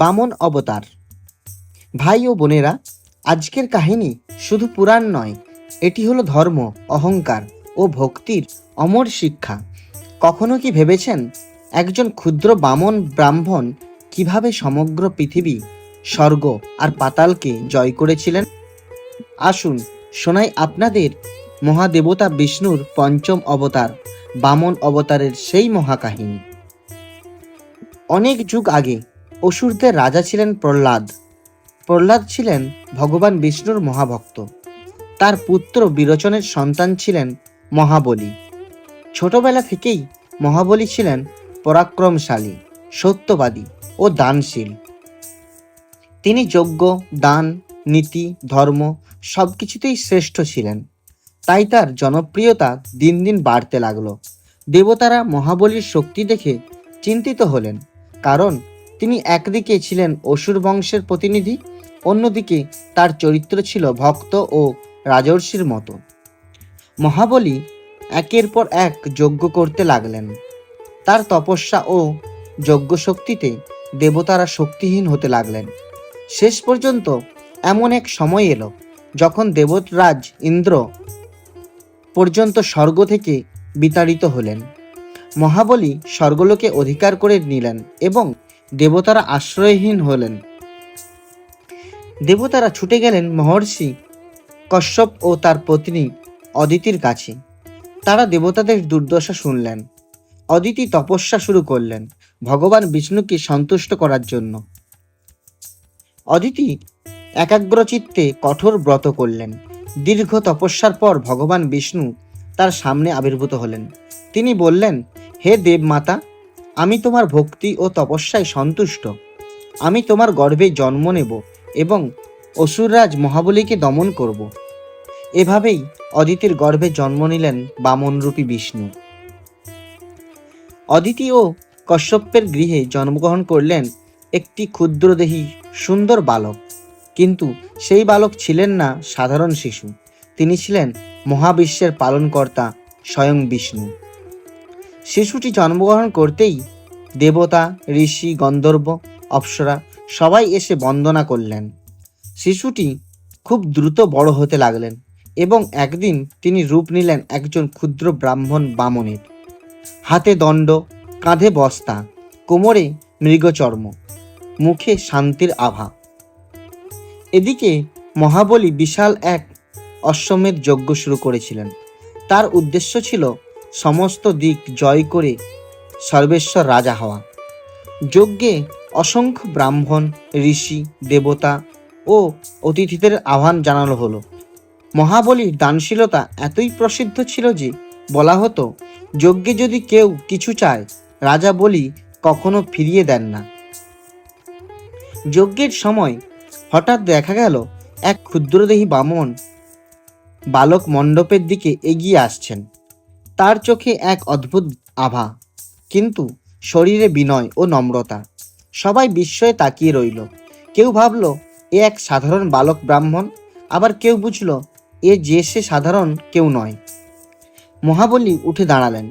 বামন অবতার। ভাই ও বোনেরা, আজকের কাহিনী শুধু পুরাণ নয়, এটি হলো ধর্ম, অহংকার ও ভক্তির অমর শিক্ষা। কখনো কি ভেবেছেন, একজন ক্ষুদ্র বামন ব্রাহ্মণ কীভাবে সমগ্র পৃথিবী, স্বর্গ আর পাতালকে জয় করেছিলেন? আসুন শোনাই আপনাদের মহাদেবতা বিষ্ণুর পঞ্চম অবতার, বামন অবতারের সেই মহাকাহিনী। অনেক যুগ আগে অসুরদের রাজা ছিলেন প্রহ্লাদ। প্রহ্লাদ ছিলেন ভগবান বিষ্ণুর মহাভক্ত। তার পুত্র বিরোচনের সন্তান ছিলেন মহাবলী। ছোটবেলা থেকেই মহাবলী ছিলেন পরাক্রমশালী, সত্যবাদী ও দানশীল। তিনি যজ্ঞ, দান, নীতি, ধর্ম সব কিছুতেই শ্রেষ্ঠ ছিলেন। তাই তার জনপ্রিয়তা দিন দিন বাড়তে লাগল। দেবতারা মহাবলীর শক্তি দেখে চিন্তিত হলেন, কারণ তিনি একদিকে ছিলেন অসুর বংশের প্রতিনিধি, অন্যদিকে তার চরিত্র ছিল ভক্ত ও রাজর্ষির মতো। মহাবলী একের পর এক যজ্ঞ করতে লাগলেন। তার তপস্যা ও যজ্ঞ শক্তিতে দেবতারা শক্তিহীন হতে লাগলেন। শেষ পর্যন্ত এমন এক সময় এলো যখন দেবতরাজ ইন্দ্র পর্যন্ত স্বর্গ থেকে বিতাড়িত হলেন। মহাবলী স্বর্গলোকে অধিকার করে নিলেন এবং দেবতারা আশ্রয়হীন হলেন। দেবতারা ছুটে গেলেন মহর্ষি কশ্যপ ও তার পত্নী অদিতির কাছে। তারা দেবতাদের দুর্দশা শুনলেন। অদিতি তপস্যা শুরু করলেন, ভগবান বিষ্ণুকে সন্তুষ্ট করার জন্য। অদিতি একাগ্রচিত্তে কঠোর ব্রত করলেন। দীর্ঘ তপস্যার পর ভগবান বিষ্ণু তার সামনে আবির্ভূত হলেন। তিনি বললেন, হে দেবমাতা আমি তোমার ভক্তি ও তপস্যায় সন্তুষ্ট। আমি তোমার গর্ভে জন্ম নেব এবং অসুররাজ মহাবলীকে দমন করব। এভাবেই অদিতির গর্ভে জন্ম নিলেন বামনরূপী বিষ্ণু। অদিতি ও কশ্যপের গৃহে জন্মগ্রহণ করলেন একটি ক্ষুদ্রদেহী সুন্দর বালক। কিন্তু সেই বালক ছিলেন না সাধারণ শিশু। তিনি ছিলেন মহাবিশ্বের পালনকর্তা স্বয়ং বিষ্ণু। শিশুটি জন্মগ্রহণ করতেই দেবতা, ঋষি, গন্ধর্ব, অপ্সরা সবাই এসে বন্দনা করলেন। শিশুটি খুব দ্রুত বড় হতে লাগলেন এবং একদিন তিনি রূপ নিলেন একজন ক্ষুদ্র ব্রাহ্মণ বামনের। হাতে দণ্ড, কাঁধে বস্তা, কোমরে মৃগচর্ম, মুখে শান্তির আভা। এদিকে মহাবলী বিশাল এক অশ্বমেধ যজ্ঞ শুরু করেছিলেন। তার উদ্দেশ্য ছিল সমস্ত দিক জয় করে সর্বেশ্বর রাজা হওয়া। যজ্ঞে অসংখ্য ব্রাহ্মণ, ঋষি, দেবতা ও অতিথিদের আহ্বান জানানো হলো। মহাবলীর দানশীলতা এতই প্রসিদ্ধ ছিল যে বলা হতো, যজ্ঞে যদি কেউ কিছু চায়, রাজা বলি কখনো ফিরিয়ে দেন না। যজ্ঞের সময় হঠাৎ দেখা গেল, এক ক্ষুদ্রদেহী বামন বালক মণ্ডপের দিকে এগিয়ে আসছেন। তার চোখে এক অদ্ভুত আভা, কিন্তু শরীরে বিনয় ও নম্রতা। সবাই বিস্ময়ে তাকিয়ে রইল। কেউ ভাবল, এ এক সাধারণ বালক ব্রাহ্মণ। আবার কেউ বুঝল, এ যে সে সাধারণ কেউ নয়। মহাবলী উঠে দাঁড়ালেন।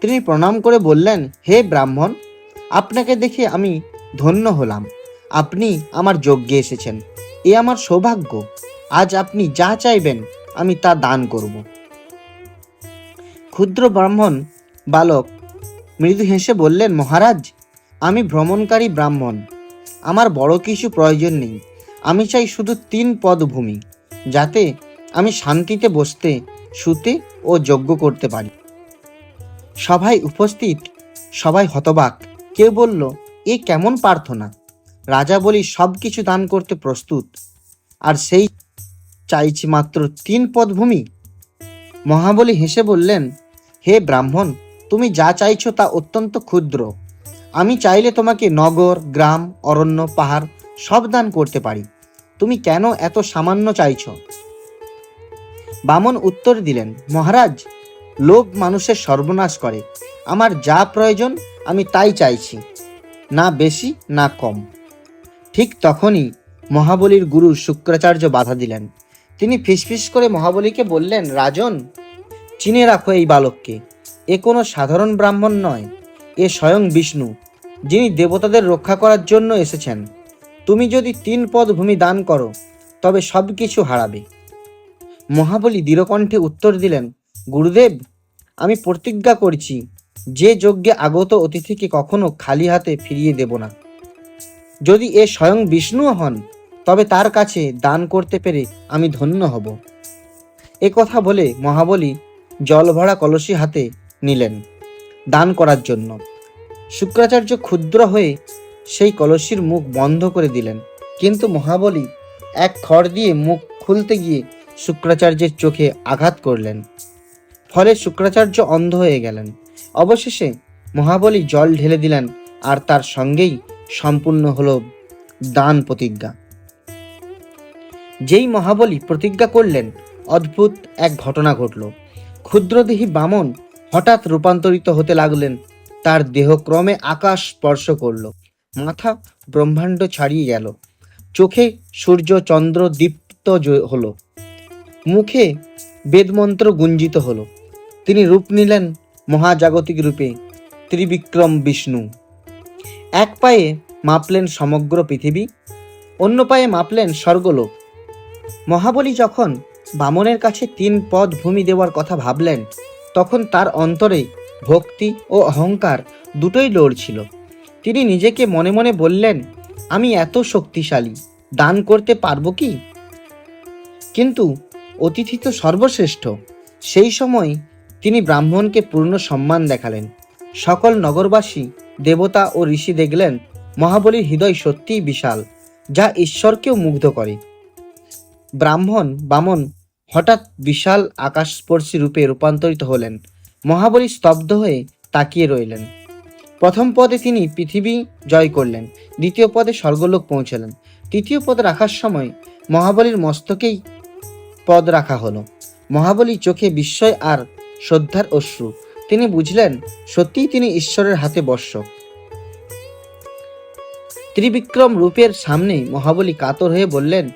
তিনি প্রণাম করে বললেন, হে ব্রাহ্মণ, আপনাকে দেখে আমি ধন্য হলাম। আপনি আমার যজ্ঞে এসেছেন। এ আমার সৌভাগ্য। আজ আপনি যা চাইবেন, আমি তা দান করব। ক্ষুদ্র ব্রাহ্মণ বালক। মৃদু হেসে বললেন, মহারাজ, আমি ভ্রমণকারী ব্রাহ্মণ। আমার বড় কিছু প্রয়োজন নেই। আমি চাই শুধু তিন পদভূমি, যাতে আমি শান্তিতে বসতে, শুতে ও যজ্ঞ করতে পারি। সভায় উপস্থিত সবাই হতবাক। কেউ বলল, এ কেমন প্রার্থনা? রাজা বলি সব কিছু দান করতে প্রস্তুত। আর সেই চাইছি মাত্র তিন পদভূমি? মহাবলী হেসে বললেন হে ব্রাহ্মণ, তুমি যা চাইছ তা অত্যন্ত ক্ষুদ্র। আমি চাইলে তোমাকে নগর, গ্রাম, অরণ্য, পাহাড় সব দান করতে পারি। তুমি কেন এত সামান্য চাইছ? বামন উত্তর দিলেন, মহারাজ, লোভ মানুষের সর্বনাশ করে। আমার যা প্রয়োজন, আমি তাই চাইছি। না বেশি, না কম। ঠিক তখনই মহাবলীর গুরু শুক্রাচার্য বাধা দিলেন। তিনি ফিসফিস করে মহাবলীকে বললেন, রাজন চিনে রাখো এই বালককে। এ কোনো সাধারণ ব্রাহ্মণ নয়। এ স্বয়ং বিষ্ণু, যিনি দেবতাদের রক্ষা করার জন্য এসেছেন। তুমি যদি তিন পদ ভূমি দান করো, তবে সব কিছু হারাবে। মহাবলী দৃঢ়কণ্ঠে উত্তর দিলেন, গুরুদেব, আমি প্রতিজ্ঞা করছি, যে যজ্ঞে আগত অতিথিকে কখনো খালি হাতে ফিরিয়ে দেব না। যদি এ স্বয়ং বিষ্ণুও হন, তবে তার কাছে দান করতে পেরে আমি ধন্য হব। এ কথা বলে মহাবলী জল ভরা কলসি হাতে নিলেন দান করার জন্য। শুক্রাচার্য ক্ষুদ্র হয়ে সেই কলসির মুখ বন্ধ করে দিলেন। কিন্তু মহাবলী এক খড় দিয়ে মুখ খুলতে গিয়ে শুক্রাচার্যের চোখে আঘাত করলেন। ফলে শুক্রাচার্য অন্ধ হয়ে গেলেন। অবশেষে মহাবলী জল ঢেলে দিলেন আর তার সঙ্গেই সম্পূর্ণ হল দান প্রতিজ্ঞা। যেই মহাবলী প্রতিজ্ঞা করলেন, অদ্ভুত এক ঘটনা ঘটল। ক্ষুদ্রদেহী বামন হঠাৎ রূপান্তরিত হতে লাগলেন। তার দেহ ক্রমে আকাশ স্পর্শ করল। মাথা ব্রহ্মাণ্ড ছাড়িয়ে গেল। চোখে সূর্য চন্দ্র দীপ্ত হলো। মুখে বেদমন্ত্র গুঞ্জিত হলো। তিনি রূপ নিলেন মহাজাগতিক রূপে ত্রিবিক্রম বিষ্ণু। এক পায়ে মাপলেন সমগ্র পৃথিবী, অন্য পায়ে মাপলেন স্বর্গলোক। মহাবলী যখন বামনের কাছে তিন পদ ভূমি দেওয়ার কথা ভাবলেন, তখন তার অন্তরে ভক্তি ও অহংকার দুটোই লড়ছিল। তিনি নিজেকে মনে মনে বললেন, আমি এত শক্তিশালী, দান করতে পারব কি? কিন্তু অতিথি তো সর্বশ্রেষ্ঠ। সেই সময় তিনি ব্রাহ্মণকে পূর্ণ সম্মান দেখালেন। সকল নগরবাসী, দেবতা ও ঋষি দেখলেন, মহাবলীর হৃদয় সত্যিই বিশাল, যা ঈশ্বরকেও মুগ্ধ করে। ব্রাহ্মণ, বামন হঠাৎ বিশাল আকাশস্পর্শী রূপে রূপান্তরিত হলেন। মহাবলী স্তব্ধ হয়ে তাকিয়ে রইলেন। প্রথম পদে তিনি পৃথিবী জয় করলেন, দ্বিতীয় পদে স্বর্গলোক পৌঁছালেন। তৃতীয় পদ রাখার সময় মহাবলীর মস্তকেই পদ রাখা হলো। মহাবলী চোখে বিস্ময় আর শ্রদ্ধার অশ্রু। তিনি বুঝলেন, সত্যিই তিনি ঈশ্বরের হাতে বর্ষ। ত্রিবিক্রম রূপের সামনে মহাবলী কাতর হয়ে বললেন,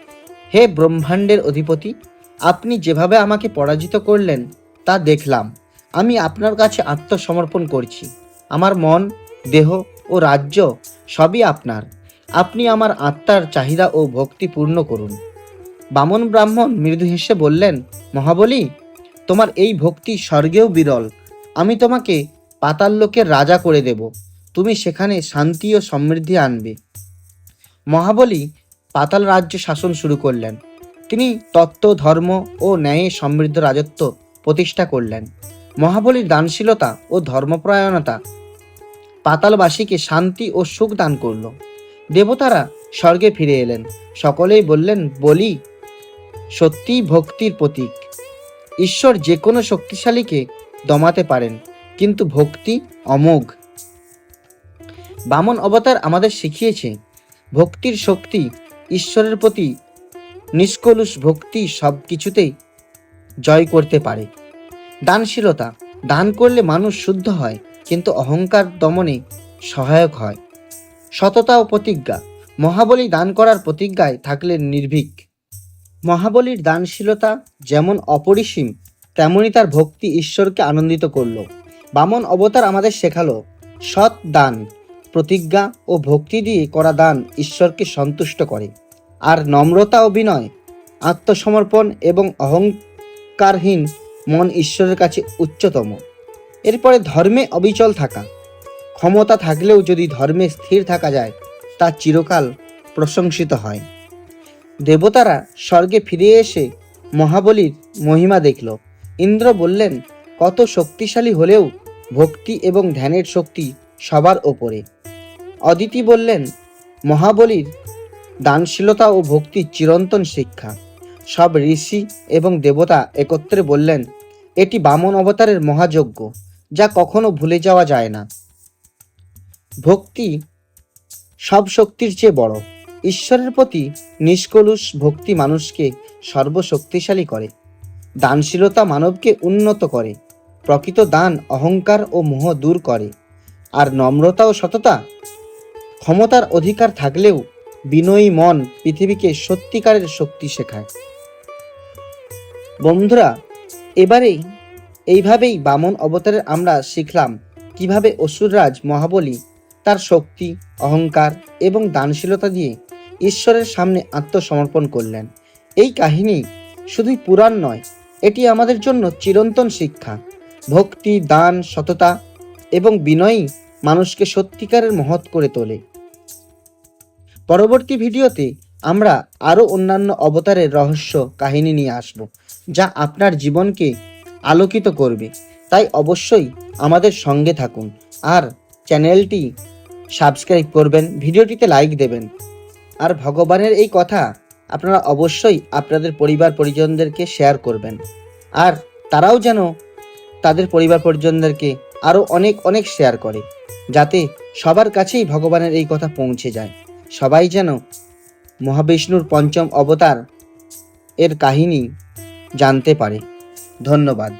হে ব্রহ্মাণ্ডের অধিপতি আপনি যেভাবে আমাকে পরাজিত করলেন, তা দেখলাম। আমি আপনার কাছে আত্মসমর্পণ করছি। আমার মন, দেহ ও রাজ্য সবই আপনার। আপনি আমার আত্মার চাহিদা ও ভক্তি পূর্ণ করুন। বামন ব্রাহ্মণ মৃদু হেসে বললেন, মহাবলী, তোমার এই ভক্তি স্বর্গেও বিরল। আমি তোমাকে পাতাল লোকের রাজা করে দেব। তুমি সেখানে শান্তি ও সমৃদ্ধি আনবে। মহাবলী পাতাল রাজ্য শাসন শুরু করলেন। তিনি তত্ত্ব, ধর্ম ও ন্যায়ে সমৃদ্ধ রাজত্ব প্রতিষ্ঠা করলেন। মহাবলীর দানশীলতা ও ধর্মপরায়ণতা পাতালবাসীকে শান্তি ও সুখ দান করল। দেবতারা স্বর্গে ফিরে এলেন। সকলেই বললেন, বলি, সত্যিই ভক্তির প্রতীক। ঈশ্বর যে কোনো শক্তিশালীকে দমাতে পারেন, কিন্তু ভক্তি অমোঘ। বামন অবতার আমাদের শিখিয়েছে, ভক্তির শক্তি ঈশ্বরের প্রতি নিষ্কলুষ ভক্তি সব কিছুতেই জয় করতে পারে। দানশীলতা, দান করলে মানুষ শুদ্ধ হয়, কিন্তু অহংকার দমনে সহায়ক হয়। সততা ও প্রতিজ্ঞা, মহাবলী দান করার প্রতিজ্ঞায় থাকলেন নির্ভীক। মহাবলীর দানশীলতা যেমন অপরিসীম, তেমনি তার ভক্তি ঈশ্বরকে আনন্দিত করল। বামন অবতার আমাদের শেখালো, সৎ দান, প্রতিজ্ঞা ও ভক্তি দিয়ে করা দান ঈশ্বরকে সন্তুষ্ট করে। আর নম্রতা ও বিনয় আত্মসমর্পণ এবং অহংকারহীন মন ঈশ্বরের কাছে উচ্চতম। এরপরে ধর্মে অবিচল থাকা। ক্ষমতা থাকলেও যদি ধর্মে স্থির থাকা যায়, তা চিরকাল প্রশংসিত হয়। দেবতারা স্বর্গে ফিরে এসে মহাবলীর মহিমা দেখল। ইন্দ্র বললেন, কত শক্তিশালী হলেও ভক্তি এবং ধ্যানের শক্তি সবার ওপরে। অদিতি বললেন, মহাবলীর দানশীলতা ও ভক্তির চিরন্তন শিক্ষা। সব ঋষি এবং দেবতা একত্রে বললেন, এটি বামন অবতারের মহাযজ্ঞ, যা কখনো ভুলে যাওয়া যায় না। ভক্তি সব শক্তির চেয়ে বড়। ঈশ্বরের প্রতি নিষ্কলুষ ভক্তি মানুষকে সর্বশক্তিশালী করে। দানশীলতা মানবকে উন্নত করে। প্রকৃত দান অহংকার ও মোহ দূর করে। আর নম্রতা ও সততা ক্ষমতার অধিকার থাকলেও বিনয়ী মন পৃথিবীকে সত্যিকারের শক্তি শেখায়। বন্ধুরা, এবারেই এইভাবেই বামন অবতারের আমরা শিখলাম কীভাবে অসুররাজ মহাবলী তার শক্তি, অহংকার এবং দানশীলতা দিয়ে ঈশ্বরের সামনে আত্মসমর্পণ করলেন। এই কাহিনী শুধুই পুরাণ নয়, এটি আমাদের জন্য চিরন্তন শিক্ষা। ভক্তি, দান, সততা এবং বিনয়ী মানুষকে সত্যিকারের মহৎ করে তোলে। পরবর্তী ভিডিওতে আমরা আরও অন্যান্য অবতারের রহস্য কাহিনী নিয়ে আসব, যা আপনার জীবনকে আলোকিত করবে। তাই অবশ্যই আমাদের সঙ্গে থাকুন আর চ্যানেলটি সাবস্ক্রাইব করবেন, ভিডিওটিতে লাইক দেবেন। আর ভগবানের এই কথা আপনারা অবশ্যই আপনাদের পরিবার পরিজনদেরকে শেয়ার করবেন। আর তারাও যেন তাদের পরিবার পরিজনদেরকে আরও অনেক অনেক শেয়ার করে, যাতে সবার কাছেই ভগবানের এই কথা পৌঁছে যায়। সবাই যেন মহাবিষ্ণুর পঞ্চম অবতার এর কাহিনী জানতে পারে। ধন্যবাদ।